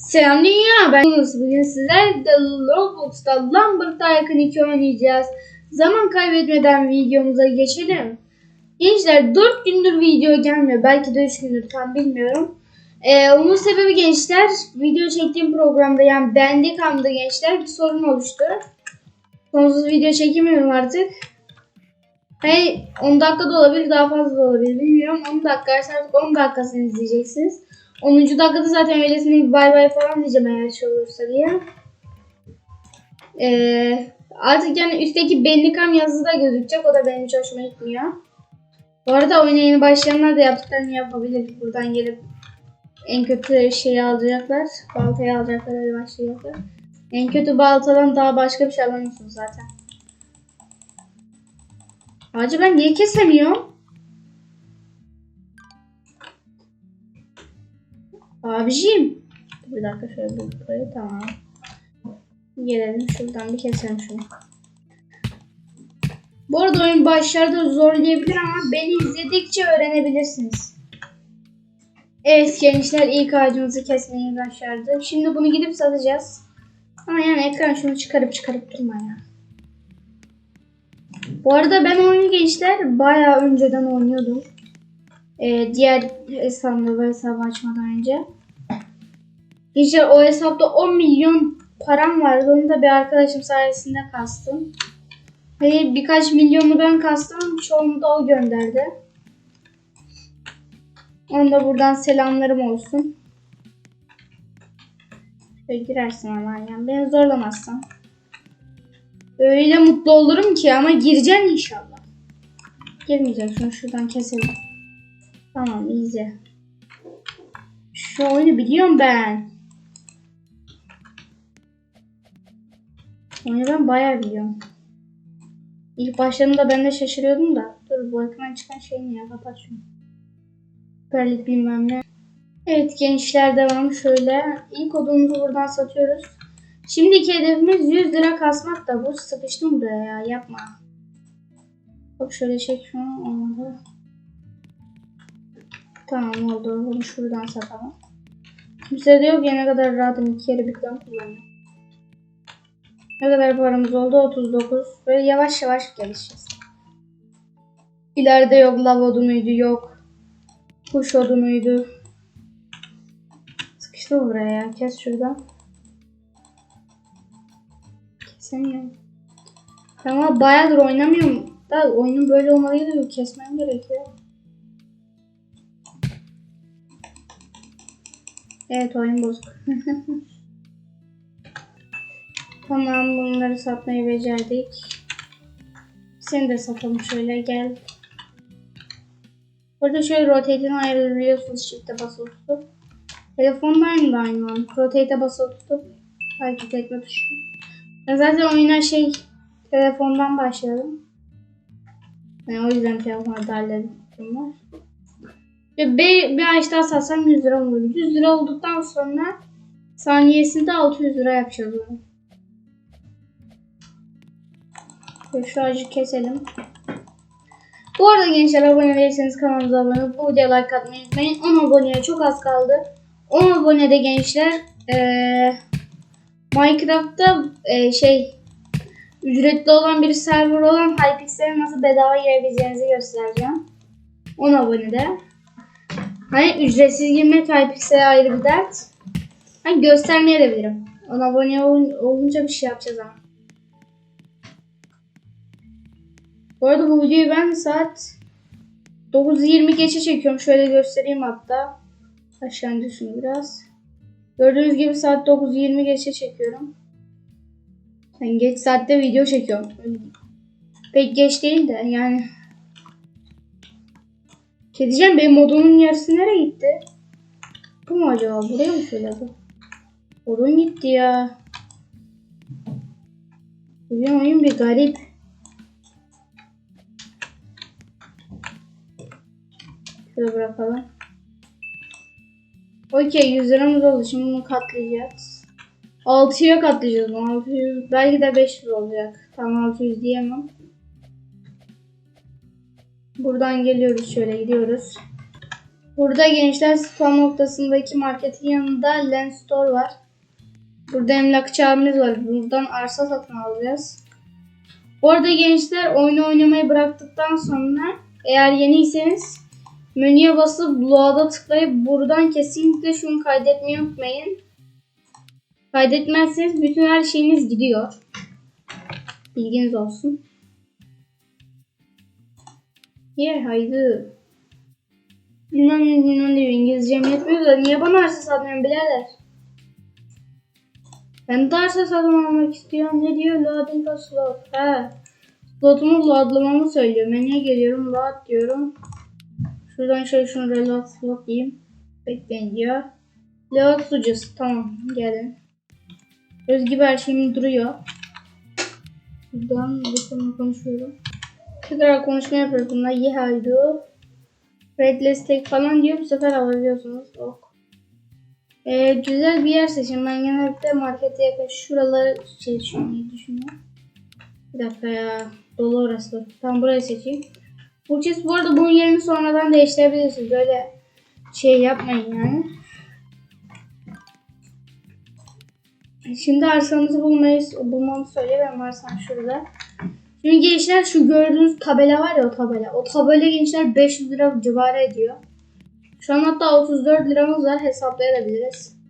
Selam dünya ben. Bugün sizlerle Roblox'ta Lambert Tycoon 2 oynayacağız. Zaman kaybetmeden videomuza geçelim. Gençler 4 gündür video gelmiyor. Belki de 3 gündür tam bilmiyorum. Ee, onun sebebi gençler video çektiğim programda yani bende kaldı gençler bir sorun oluştu. Sonsuz video çekemiyorum artık. Hey 10 dakika da olabilir daha fazla da olabilir bilmiyorum. 10 dakika artık 10 dakikasını izleyeceksiniz. 10. dakikada zaten öylesine bir bay bay falan diyeceğim eğer şey olursa diye. Ee, artık yani üstteki Bandicam yazısı da gözükecek. O da benim hiç hoşuma gitmiyor. Bu arada oyuna yeni başlayanlar da yaptıklarını yapabilir. Buradan gelip en kötü şeyi alacaklar. Baltayı alacaklar öyle başlayacaklar. En kötü baltadan daha başka bir şey alamıyorsunuz zaten. Acaba niye kesemiyorum? Abiciğim. Bir dakika şöyle bir koyayım tamam. Gelelim şuradan bir keselim şunu. Bu arada oyun başlarda zorlayabilir ama beni izledikçe öğrenebilirsiniz. Evet gençler ilk ağacımızı kesmeyi başardık. Şimdi bunu gidip satacağız. Ama yani ekran şunu çıkarıp çıkarıp durma ya. Bu arada ben oyunu gençler bayağı önceden oynuyordum. Ee, diğer hesabımda hesabı açmadan önce. İşte o hesapta 10 milyon param vardı. Onu da bir arkadaşım sayesinde kastım. Hayır birkaç milyonu ben kastım. Çoğunu da o gönderdi. Onu da buradan selamlarım olsun. Şöyle girersin hemen yani. Beni zorlamazsan. Öyle mutlu olurum ki ama gireceksin inşallah. Girmeyecek. Şunu şuradan keselim. Tamam easy. Şu oyunu biliyorum ben. Oyunu ben bayağı biliyorum. İlk başlarında ben de şaşırıyordum da. Dur bu ekrana çıkan şey mi ya? Kapat şunu. Süperlik bilmem ne. Evet gençler devam şöyle. İlk odumuzu buradan satıyoruz. Şimdiki hedefimiz 100 lira kasmak da bu. Sıkıştım buraya ya yapma. Bak şöyle çek şunu olmadı. Tamam oldu. Bunu şuradan satalım. Kimse de yok ya ne kadar rahatım. iki kere birden kullanıyorum. Ne kadar paramız oldu? 39. Böyle yavaş yavaş gelişeceğiz. İleride yok lav odunuydu yok. Kuş odunuydu. Sıkıştı buraya ya. Kes şuradan. Kesemiyorum. Ama bayağıdır oynamıyorum. Da oyunun böyle olmalıydı. Kesmem gerekiyor. Evet oyun bozuk. tamam bunları satmayı becerdik. Seni de satalım şöyle gel. Burada şöyle rotate'ini ayarlayabiliyorsunuz shift'e basılı tutup. Telefondan da aynı var. Rotate'e basılı tutup hareket etme tuşu. Ben zaten oyuna şey telefondan başladım. Yani o yüzden telefonda var. Ve bir, bir ağaç daha satsam 100 lira olur. 100 lira olduktan sonra saniyesinde 600 lira yapacağız onu. Ve şu ağacı keselim. Bu arada gençler abone değilseniz kanalımıza abone olup bu videoya like atmayı unutmayın. 10 aboneye çok az kaldı. 10 abonede gençler ee, Minecraft'ta ee, şey ücretli olan bir server olan Hypixel'e nasıl bedava girebileceğinizi göstereceğim. 10 abonede. Hani ücretsiz girmek Hypixel'e ayrı bir dert. Hani göstermeyebilirim. 10 abone ol- olunca bir şey yapacağız ama. Bu arada bu videoyu ben saat 9.20 geçe çekiyorum. Şöyle göstereyim hatta. Aşağı şunu biraz. Gördüğünüz gibi saat 9.20 geçe çekiyorum. Yani geç saatte video çekiyorum. Pek geç değil de yani. Şey diyeceğim benim modumun yarısı nereye gitti? Bu mu acaba? Buraya mı söyledi? Odun gitti ya. Bugün oyun bir garip. Şöyle bırakalım. Okey 100 liramız oldu. Şimdi bunu katlayacağız. 6'ya katlayacağız bunu. 600, belki de 500 olacak. Tam 600 diyemem. Buradan geliyoruz şöyle gidiyoruz. Burada gençler spam noktasındaki marketin yanında Lens Store var. Burada emlakçı abimiz var. Buradan arsa satın alacağız. Orada gençler oyunu oynamayı bıraktıktan sonra eğer yeniyseniz menüye basıp Load'a tıklayıp buradan kesinlikle şunu kaydetmeyi unutmayın. Kaydetmezseniz bütün her şeyiniz gidiyor. Bilginiz olsun. Ye haydi. Bilmem ne bilmem ne İngilizcem yetmiyor da niye bana arsa satmıyorsun birader? Ben de arsa satın almak istiyorum. Ne diyor? Loading a slot. He. Slotumu loadlamamı söylüyor. Menüye geliyorum. Load diyorum. Şuradan şöyle şunu reload slot diyeyim. Bekleyin diyor. Load sucus. Tamam. Gelin. Gibi her şeyim duruyor. Buradan bu konuda konuşuyorum. Tekrar konuşma yapıyoruz. Bunlar yehaldu. Redless tek falan diyor. Bu sefer alabiliyorsunuz. Ok. Ee, güzel bir yer seçin. Ben genellikle markete yakın şuraları düşünmeyi düşünüyorum. Bir dakika ya. Dolu orası. Tam burayı seçeyim. Burçes bu arada bunun yerini sonradan değiştirebilirsiniz. Böyle şey yapmayın yani. Şimdi arsamızı bulmayı, bulmamı söylüyor. Benim arsam şurada. Şimdi gençler şu gördüğünüz tabela var ya o tabela. O tabela gençler 500 lira civarı ediyor. Şu an hatta 34 liramız var hesaplayabiliriz.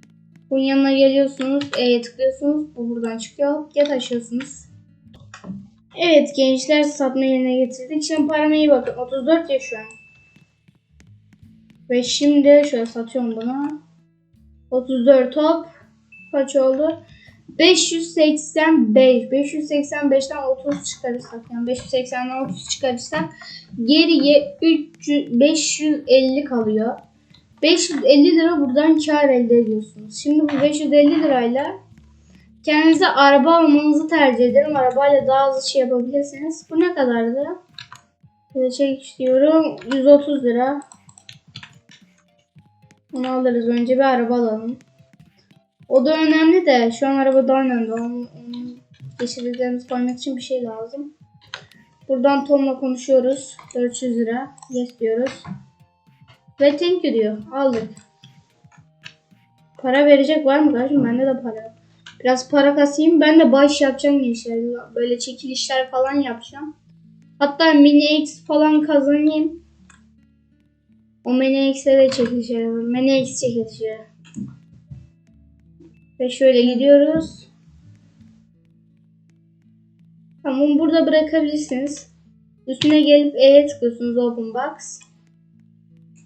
Bunun yanına geliyorsunuz, E'ye tıklıyorsunuz. Bu buradan çıkıyor. Get açıyorsunuz. Evet gençler satma yerine getirdik. Şimdi parama iyi bakın. 34 ya şu an. Ve şimdi şöyle satıyorum bunu. 34 top. Kaç oldu? 585. 585'ten 30 çıkarırsak yani 580'den 30 çıkarırsak geriye 300, 550 kalıyor. 550 lira buradan kar elde ediyorsunuz. Şimdi bu 550 lirayla kendinize araba almanızı tercih ederim. Arabayla daha hızlı şey yapabilirsiniz. Bu ne kadardı? Şöyle çek istiyorum. 130 lira. Onu alırız. Önce bir araba alalım. O da önemli de şu an araba daha önemli. Onun, onun geçirdiklerimizi koymak için bir şey lazım. Buradan Tom'la konuşuyoruz. 400 lira. Yes diyoruz. Ve thank you diyor. Aldık. Para verecek var mı kardeşim? Bende de para yok. Biraz para kasayım. Ben de bağış yapacağım gençler. Böyle çekilişler falan yapacağım. Hatta mini X falan kazanayım. O mini X'e de çekiliş yapalım. Mini X çekilişi. Ve şöyle gidiyoruz. Tamam burada bırakabilirsiniz. Üstüne gelip E'ye tıklıyorsunuz Open Box.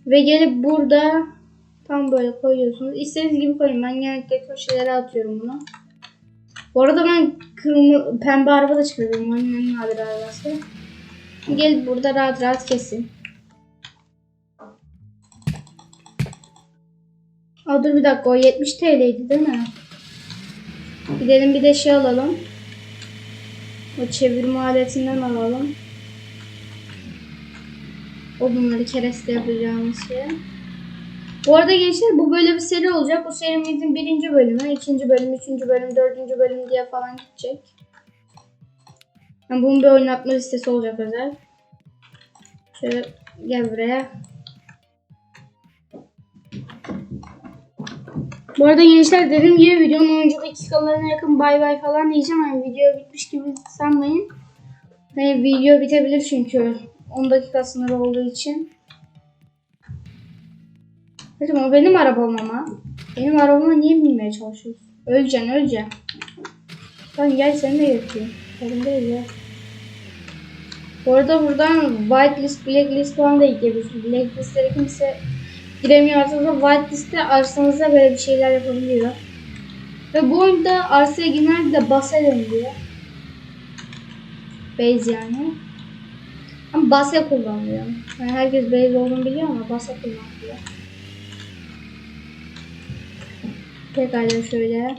Ve gelip burada tam böyle koyuyorsunuz. İstediğiniz gibi koyun. Ben genellikle köşelere atıyorum bunu. Bu arada ben kırmızı, pembe araba da çıkarıyorum. En nadir arabası. Gelip burada rahat rahat kesin. Aa, dur bir dakika o 70 TL'ydi değil mi? Gidelim bir de şey alalım. O çevirme aletinden alalım. O bunları kereste yapacağımız şey. Bu arada gençler bu böyle bir seri olacak. Bu serimizin birinci bölümü, ikinci bölüm, üçüncü bölüm, dördüncü bölüm diye falan gidecek. Yani bunun bir oynatma listesi olacak özel. Şöyle gel buraya. Bu arada gençler dediğim gibi videonun 10. dakikalarına yakın bay bay falan diyeceğim. Yani video bitmiş gibi sanmayın. Yani video bitebilir çünkü 10 dakika sınırı olduğu için. Dedim o benim arabam ama. Benim arabama niye binmeye çalışıyorsun? Öleceksin öleceksin. Tamam gel seni de götüreyim. Sorun değil ya. Bu arada buradan whitelist, blacklist falan da ekleyebilirsiniz. Blacklistlere kimse giremiyorsanız da whitelist'te arsanızda böyle bir şeyler yapabiliyor. Ve bu oyunda arsaya genellikle base deniliyor. Base yani. Ama base kullanılıyor. Yani herkes base olduğunu biliyor ama base kullanılıyor. Pekala şöyle.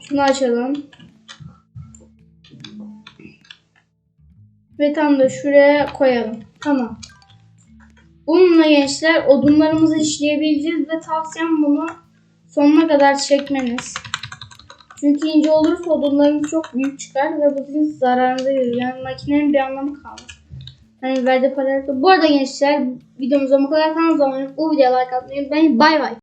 Şunu açalım. Ve tam da şuraya koyalım. Tamam. Bununla gençler odunlarımızı işleyebileceğiz ve tavsiyem bunu sonuna kadar çekmeniz. Çünkü ince olursa odunlarımız çok büyük çıkar ve bu sizin zararınıza gelir. Yani makinenin bir anlamı kalmaz. Hani verdiği paralar. Bu arada gençler videomuza bu kadar kanalımıza abone olup bu videoya like atmayı unutmayın. Bay bay.